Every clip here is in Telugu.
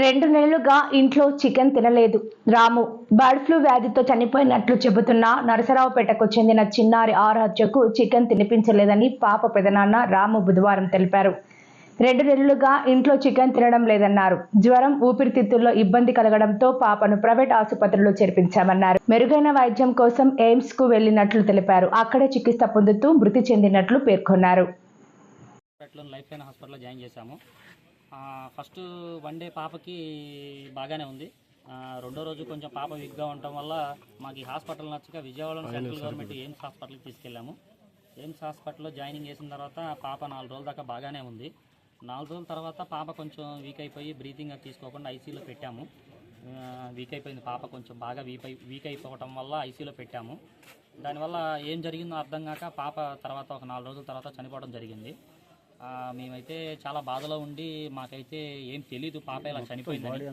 రెండు నెలలుగా ఇంట్లో చికెన్ తినలేదు. రాము బర్డ్ ఫ్లూ వ్యాధితో చనిపోయినట్లు చెబుతున్న నరసరావుపేటకు చెందిన చిన్నారి ఆరాధ్యకు చికెన్ తినిపించలేదని పాప పెదనాన్న రాము బుధవారం తెలిపారు. రెండు నెలలుగా ఇంట్లో చికెన్ తినడం లేదన్నారు. జ్వరం ఊపిరితిత్తుల్లో ఇబ్బంది కలగడంతో పాపను ప్రైవేట్ ఆసుపత్రిలో చేర్పించామన్నారు. మెరుగైన వైద్యం కోసం ఎయిమ్స్కు వెళ్ళినట్లు తెలిపారు. అక్కడే చికిత్స పొందుతూ మృతి చెందినట్లు పేర్కొన్నారు. జాయిన్ చేశాము. ఫస్ట్ వన్ డే పాపకి బాగానే ఉంది. రెండో రోజు కొంచెం పాప వీక్గా ఉండటం వల్ల మాకు ఈ హాస్పిటల్ నచ్చక విజయవాడలో సెంట్రల్ గవర్నమెంట్ ఎయిమ్స్ హాస్పిటల్కి తీసుకెళ్ళాము. ఎయిమ్స్ హాస్పిటల్లో జాయినింగ్ చేసిన తర్వాత పాప నాలుగు రోజుల దాకా బాగానే ఉంది. నాలుగు రోజుల తర్వాత పాప కొంచెం వీక్ అయిపోయి బ్రీతింగ్ తీసుకోకుండా ఐసీలో పెట్టాము. వీక్ అయిపోయింది పాప కొంచెం బాగా వీక్ అయి వీక్ అయిపోవటం వల్ల ఐసీలో పెట్టాము. దానివల్ల ఏం జరిగిందో అర్థం కాక పాప తర్వాత ఒక నాలుగు రోజుల తర్వాత చనిపోవడం జరిగింది. మేమైతే చాలా బాధలో ఉండి మాకైతే ఏం తెలీదు పాప ఇలా చనిపోయిందని.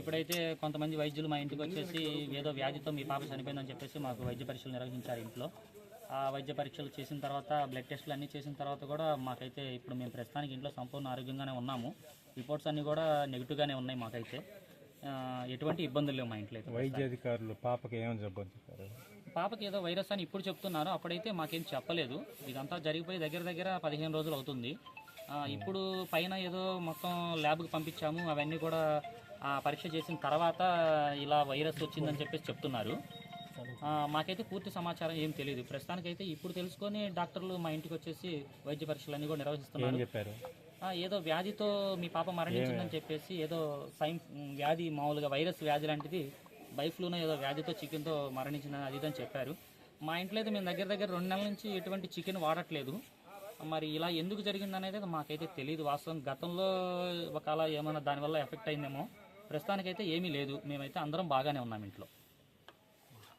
ఇప్పుడైతే కొంతమంది వైద్యులు మా ఇంటికి వచ్చేసి ఏదో వ్యాధితో మీ పాప చనిపోయిందని చెప్పేసి మాకు వైద్య పరీక్షలు నిర్వహించారు ఇంట్లో. ఆ వైద్య పరీక్షలు చేసిన తర్వాత బ్లడ్ టెస్టులు అన్నీ చేసిన తర్వాత కూడా మాకైతే ఇప్పుడు మేము ప్రస్తుతానికి ఇంట్లో సంపూర్ణ ఆరోగ్యంగానే ఉన్నాము. రిపోర్ట్స్ అన్నీ కూడా నెగిటివ్గానే ఉన్నాయి మాకైతే. ఎటువంటి ఇబ్బందులు లేవు మా ఇంట్లో అయితే వైద్య అధికారులు పాపకి ఏమని చెప్పారు పాపకి ఏదో వైరస్ అని ఇప్పుడు చెప్తున్నారు అప్పుడైతే మాకేం చెప్పలేదు. ఇదంతా జరిగిపోయి దగ్గర దగ్గర పదిహేను రోజులు అవుతుంది. ఇప్పుడు పైన ఏదో మొత్తం ల్యాబ్కి పంపించాము. అవన్నీ కూడా ఆ, పరీక్ష చేసిన తర్వాత ఇలా వైరస్ వచ్చిందని చెప్పేసి చెప్తున్నారు. మాకైతే పూర్తి సమాచారం ఏం తెలియదు ప్రస్తుతానికైతే ఇప్పుడు తెలుసుకొని డాక్టర్లు మా ఇంటికి వచ్చేసి వైద్య పరీక్షలు అన్నీ కూడా నిర్వహిస్తున్నారు. చెప్పారు? ఏదో వ్యాధితో మీ పాప మరణించిందని చెప్పేసి ఏదో సైన్ వ్యాధి మామూలుగా వైరస్ వ్యాధి లాంటిది బైఫ్లూనో ఏదో వ్యాధితో చికెన్తో మరణించిన అది ఇది అని చెప్పారు. మా ఇంట్లో అయితే మేము దగ్గర దగ్గర రెండు నెలల నుంచి ఎటువంటి చికెన్ వాడట్లేదు. మరి ఇలా ఎందుకు జరిగింది అనేది మాకైతే తెలియదు వాస్తవం గతంలో ఒకవేళ ఏమైనా దానివల్ల ఎఫెక్ట్ అయిందేమో ప్రస్తుతానికైతే ఏమీ లేదు. మేమైతే అందరం బాగానే ఉన్నాం ఇంట్లో.